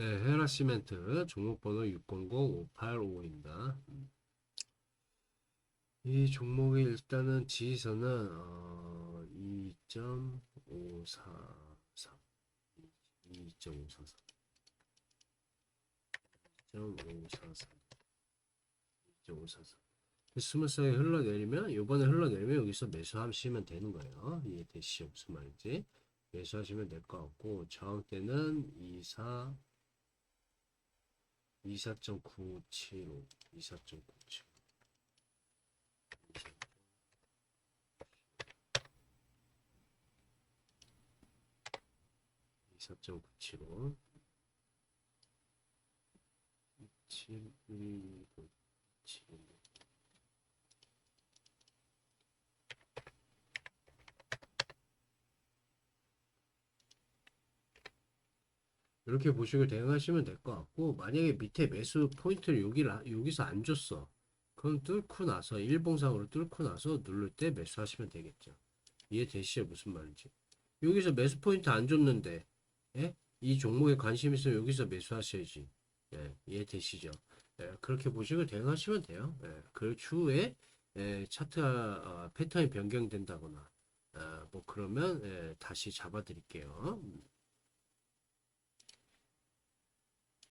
네, 헤라 시멘트 종목번호 600585입니다. 이 종목이 일단은 지지선은 어, 2.543 2.543 2.543 2.543 스무스하게 흘러내리면 요번에 흘러내리면 여기서 매수하시면 되는 거예요. 이해 되시죠? 무슨 말인지 매수하시면 될 것 같고 저항대는 24 24.975 24.975 24.975 7 1 이렇게 보식을 대응하시면 될 것 같고 만약에 밑에 매수 포인트를 여기 여기서 안 줬어. 그럼 뚫고 나서 일봉상으로 뚫고 나서 누를 때 매수하시면 되겠죠. 이해되시죠? 무슨 말인지. 여기서 매수 포인트 안 줬는데 예? 이 종목에 관심 있으면 여기서 매수하셔야지. 예, 이해되시죠? 예, 그렇게 보식을 대응하시면 돼요. 예, 그 추후에 예, 차트 어, 패턴이 변경된다거나 아, 뭐 그러면 예, 다시 잡아 드릴게요